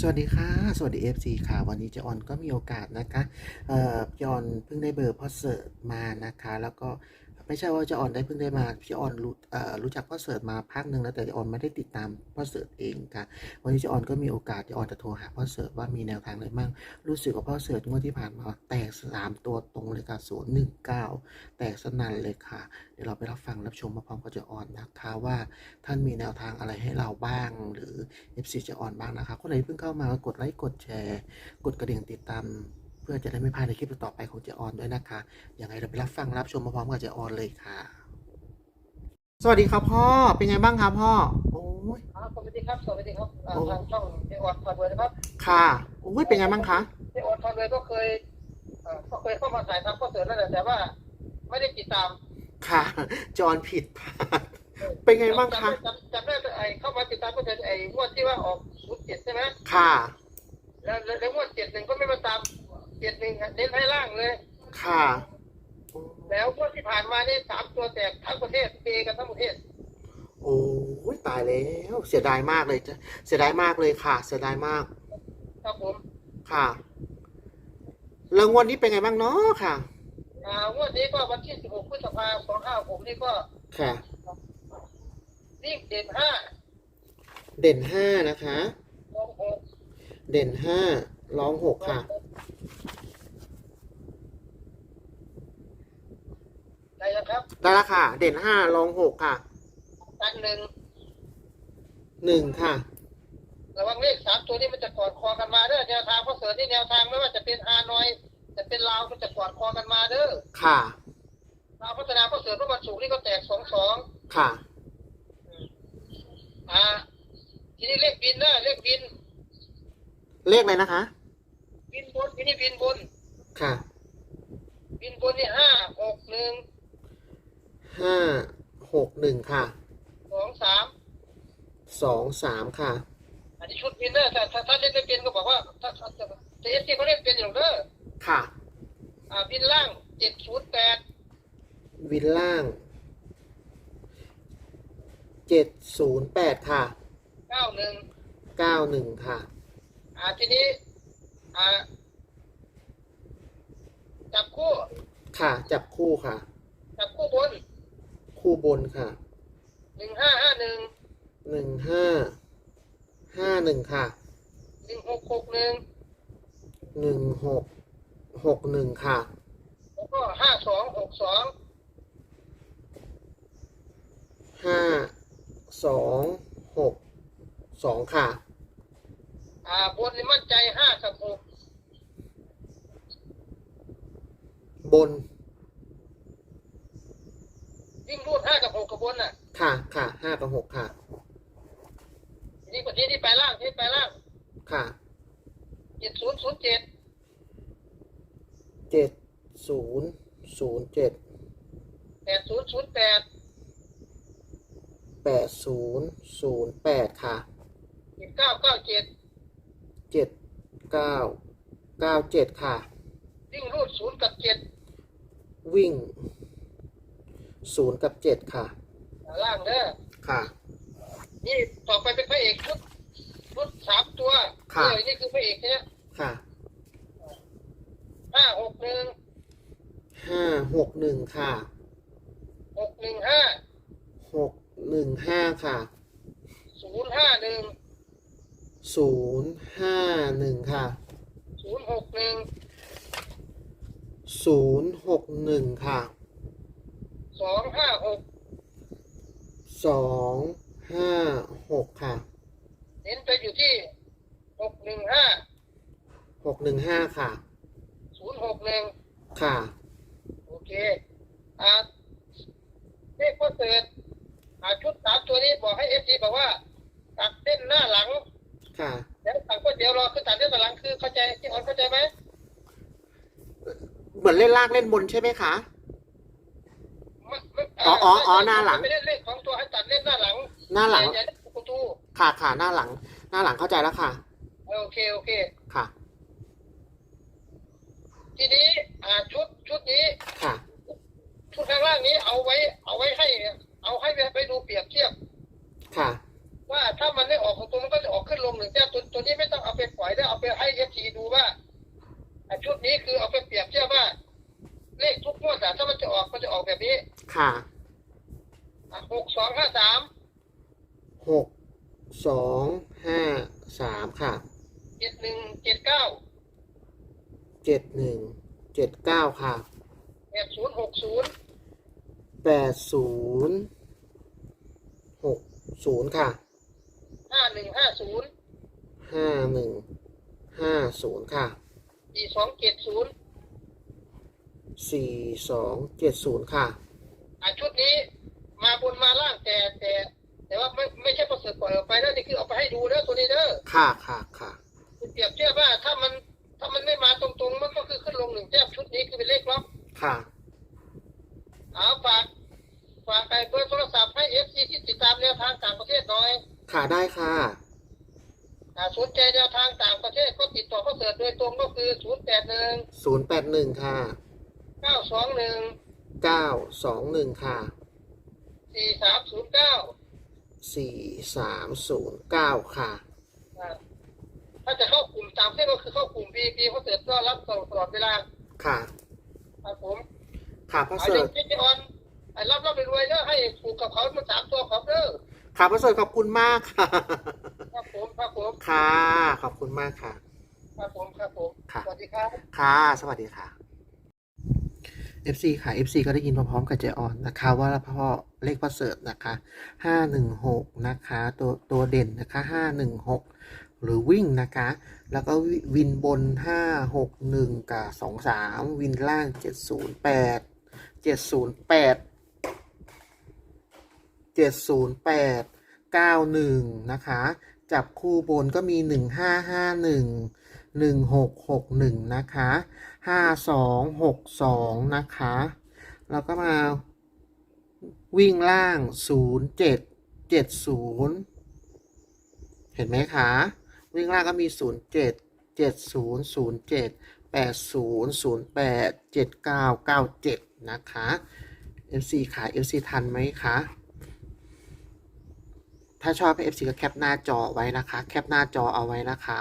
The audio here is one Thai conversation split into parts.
สวัสดีค่ะ สวัสดี FC ค่ะ วันนี้เจออนก็มีโอกาสนะคะเอ่อยออนเพิ่งได้เบอร์พ่อเสิร์ตมานะคะ แล้วก็ ไม่ใช่ว่าเจออนได้เพิ่งได้มาพี่อ่อนรู้เอ่อรู้จักพ่อเสิร์ตมาพักหนึ่งแล้วแต่เจออนไม่ได้ติดตามพ่อเสิร์ตเองค่ะวันนี้เจออนก็มีโอกาสเจออนจะโทรหาพ่อเสิร์ตว่ามีแนวทางอะไรบ้างรู้สึกว่าพ่อเสิร์ตงวดที่ผ่านมาแตกสามตัวตรงเลยค่ะศูนย์หนึ่งเก้าแตกสนั่นเลยค่ะ เดี๋ยวเราไปรับฟังรับชมมาพร้อมกับเจออนนะคะว่า ท่านมีแนวทางอะไรให้เราบ้าง หรือ FC เจออนบ้างนะคะคนไหนเพิ่งเข้ามาก็กดไลค์กดแชร์ กดกระดิ่งติดตาม เพื่อจะได้ไม่พลาดในคลิปต่อไปของเจออนด้วยนะคะยังไงเราไปรับฟังรับชมมาพร้อมกับเจออนเลยค่ะ สวัสดีครับพ่อเป็นไงบ้างครับพ่อโอ้ยครับสวัสดีครับสวัสดีครับอ่าโอ้ทางช่องเจออนพาเบอร์นะครับค่ะโอ้ยเป็นไงบ้างคะเจออนพาเบอร์ก็เคยเอ่อก็เคยเข้ามาถ่ายทำก็เสริมนั่นแหละแต่ว่า ไม่ได้ติดตามค่ะจอนผิดพลาดเป็นไงบ้างคะจำจำได้ไอ้เข้ามาติดตามก็เจอไอ้งวดที่ว่าออกศูนย์เจ็ดใช่ไหมค่ะ แล้วแล้วแล้วงวดเจ็ดหนึ่งก็ไม่มาตาม เจ็ดหนึ่งเน้นให้ล่างเลย ค่ะโอ้แล้วงวดที่ผ่านมานี่สามตัวแตกทั้งประเทศเปกันทั้งประเทศ โอ้ยตายแล้ว เสียดายมากเลยจ้ะเสียดายมากเลยค่ะ เสียดายมาก ครับผม ค่ะ แล้วงวดนี้เป็นไงบ้างเนาะค่ะ อ่างวดนี้ก็วันที่สิบหกพฤษภาสองห้าผมนี่ก็ค่ะ วิ่งเจ็ดห้าเด่นห้านะคะสองหกเด่นห้าร้องหกค่ะ ได้แล้วครับได้แล้วค่ะ เด่นห้าร้องหกค่ะตันหนึ่งหนึ่งค่ะระวังเลขสามตัวนี้มันจะกอดคอกันมาเด้อแนวทางเพราะเสือที่แนวทางไม่ว่าจะเป็นฮานอยจะเป็นลาวก็จะกอดคอกันมาเด้อค่ะลาวพัฒนาเพราะเสือเมื่อวันศุกร์นี่ก็แตกสองสองค่ะอ่าทีนี้เลขบินนะเลขบิน เลขอะไรนะคะ บินบนทีนี้บินบนค่ะ บินบนนี่ห้าหกหนึ่ง ห้าหกหนึ่งค่ะสองสามสองสามค่ะ อันนี้ชุดบินเด้อแต่ถ้าถ้าเล่นไม่เป็นก็บอกว่าถ้าถ้าแต่เอสซีเขาเล่นเป็นอยู่เด้อค่ะ อ่าบินล่างเจ็ดศูนย์แปดวินล่างเจ็ดศูนย์แปดค่ะเก้าหนึ่งเก้าหนึ่งค่ะ อ่าทีนี้ อ่า จับคู่ค่ะ จับคู่ค่ะ จับคู่บน คู่บนค่ะ หนึ่งห้าห้าหนึ่งหนึ่งห้า ห้าหนึ่งค่ะ หนึ่งหกหกหนึ่งหนึ่งหก หกหนึ่งค่ะ แล้วก็ห้าสองหกสองห้า สอง หก สองค่ะ อ่าบนนี่มั่นใจห้ากับหกบน วิ่งรูดห้ากับหกกับบนน่ะค่ะ ค่ะห้ากับหกค่ะทีนี้กว่าที่ที่ไปล่างที่ไปล่างค่ะเจ็ดศูนย์ศูนย์เจ็ดเจ็ดศูนย์ศูนย์เจ็ดแปดศูนย์ศูนย์แปดแปดศูนย์ศูนย์แปดค่ะเจ็ดเก้าเก้าเจ็ดเจ็ดเก้าเก้าเจ็ดค่ะ วิ่งรูดศูนย์กับเจ็ดวิ่ง ศูนย์กับเจ็ดค่ะ ล่างเด้อค่ะ นี่ต่อไปเป็นพระเอกชุดชุดสามตัวค่ะเออนี่คือพระเอกเนี่ยค่ะห้าหกหนึ่งห้าหกหนึ่งค่ะหกหนึ่งห้าหกหนึ่งห้าค่ะศูนย์ห้าหนึ่งศูนย์ห้าหนึ่งค่ะศูนย์หกหนึ่งศูนย์หกหนึ่งค่ะ สองห้าหกสองห้าหกค่ะเน้นไปอยู่ที่หกหนึ่งห้าหกหนึ่งห้าค่ะศูนย์หกหนึ่งค่ะโอเคอ่าเลขคอนเสิร์ตอ่าชุดสามตัวนี้บอกให้เอฟซีบอกว่า ตัดเส้นหน้าหลัง ค่ะ แล้วตัดก็เดี๋ยวรอคือตัดเส้นหน้าหลังคือเข้าใจที่ออนเข้าใจไหมเหมือนเล่นล่างเล่นบนใช่ไหมคะไม่ไม่ อ๋ออ๋ออ๋อหน้าหลัง ไม่ไเล่ของตัวให้ตัดเล่นหน้าหลังหน้าหลังค่ะค่ะหน้าหลัง หน้าหลังเข้าใจแล้วค่ะโอเคโอเค ค่ะ ทีนี้อ่าชุดชุดนี้ค่ะ ชุดข้างล่างนี้เอาไว้ เอาไว้ให้ เอาให้ไปดูเปรียบเทียบ ค่ะ ว่าถ้ามันได้ออกของตัวมันก็จะออกขึ้นลงหนึ่งแต้มตัวตัวนี้ไม่ต้องเอาไปปล่อยได้เอาไปให้เอฟทีดูว่าชุดนี้คือเอาไปเปรียบเทียบว่า เลขทุกงวดอ่ถ้ามันจะออกมันจะออกแบบนี้ ค่ะ หกสองห้าสามหกสองห้าสามค่ะเจ็ดหนึ่งเจ็ดเก้าเจ็ดหนึ่งเจ็ดเก้าค่ะแปดศูนย์หกศูนย์แปดศูนย์หกศูนย์ค่ะห้าหนึ่งห้าศูนย์ห้าหนึ่งห้าศูนย์ค่ะสี่สองเจ็ดศูนย์สี่สองเจ็ดศูนย์ค่ะอะชุดนี้ มาบนมาล่างแต่แต่ แต่ว่าไม่ไม่ใช่ประเสริฐปล่อยออกไปนะนี่คือเอาไปให้ดูเด้อตัวนี้เด้อค่ะค่ะค่ะเปรียบเทียบว่าถ้ามันถ้ามันไม่มาตรงๆ มันก็คือขึ้นลงหนึ่งแต้มชุดนี้คือเป็นเลขล็อกค่ะเอาฝากฝากไอ้เบอร์โทรศัพท์ให้เอฟซีที่ติดตามแนวทางต่างประเทศหน่อยค่ะได้ค่ะอ่าสนใจแนวทางต่างประเทศก็ติดต่อเขาเสิร์ชโดยตรงก็คือศูนย์แปดหนึ่งศูนย์แปดหนึ่งค่ะเก้าสองหนึ่งเก้าสองหนึ่งค่ะ สี่สามศูนย์เก้าสี่สามศูนย์เก้าค่ะ ถ้าจะเข้ากลุ่มตามเส้นก็คือเข้ากลุ่มบีบีเขาเสิร์ชก็รับส่งตลอดเวลาค่ะ ครับผมค่ะพ่ออาเสิยุร์ชพิจารณไอ้รับรับไปรวยเด้อให้ถูกกับเขามาสามตัวขอบเด้อค่ะพ่อเสิร์ชขอบคุณมากค่ะ ครับผมครับผมค่ะขอบคุณมากค่ะครับผมครับผมค่ะสวัสดีครับค่ะสวัสดีค่ะ FC ค่ะ FC ก็ได้ยินพร้อมๆกับเจออนนะคะว่าพ่อ เลขพ่อเสิร์ชนะคะห้าหนึ่งหกนะคะตัวตัวเด่นนะคะห้าหนึ่งหกหรือวิ่งนะคะ แล้วก็วินบนห้าหกหนึ่งกับสองสามวินล่างเจ็ดศูนย์แปดเจ็ดศูนย์แปดเจ็ดศูนย์แปดเก้าหนึ่งนะคะ จับคู่บนก็มีหนึ่งห้าห้าหนึ่งหนึ่งหกหกหนึ่งนะคะห้าสองหกสองนะคะ แล้วก็มา วิ่งล่างศูนย์เจ็ดเจ็ดศูนย์เห็นไหมคะ วิ่งล่างก็มีศูนย์เจ็ดเจ็ดศูนย์ศูนย์เจ็ดแปดศูนย์ศูนย์แปดเจ็ดเก้าเก้าเจ็ดนะคะ FC ขาย FC ทันไหมคะ ถ้าชอบให้ FC ก็แคปหน้าจอไว้นะคะ แคปหน้าจอเอาไว้นะคะ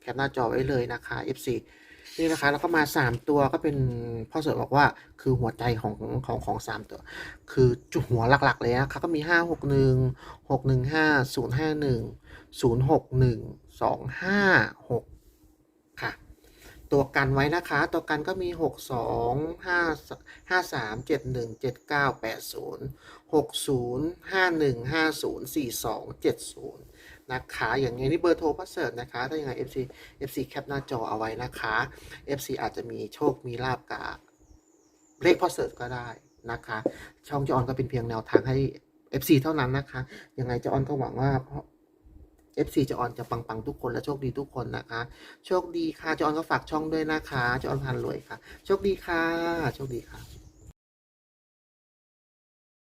แคปหน้าจอไว้เลยนะคะ FC นี่นะคะแล้วก็มา 3 ตัวก็เป็นพ่อเสือบอกว่าคือหัวใจของของของสามตัว คือจุดหัวหลักๆเลยนะคะก็มี5 6 1 6 1 5 0 5 1 0 6 1 2 5 6ค่ะ ตัวกันไว้นะคะ ตัวกันก็มี6 2 5 5 3 7 1 7 9 8 0 60 51 50 42 70น นะคะอย่างนี้นี่เบอร์โทรพัสเซิร์นะคะ ถ้าอย่างไร FC FC แคปหน้าจอเอาไว้นะคะ FC อาจจะมีโชคมีลาบกับเลขพอเสิร์ก็ได้นะคะ ช่องจออนก็เป็นเพียงแนวทางให้ FC เท่านั้นนะคะยังไงจออนก็หวังว่า FC จออนจะปังๆทุกคนและโชคดีทุกคนนะคะ โชคดีค่ะจออนก็ฝากช่องด้วยนะคะจออนพันรวยค่ะ โชคดีค่ะ โชคดีค่ะ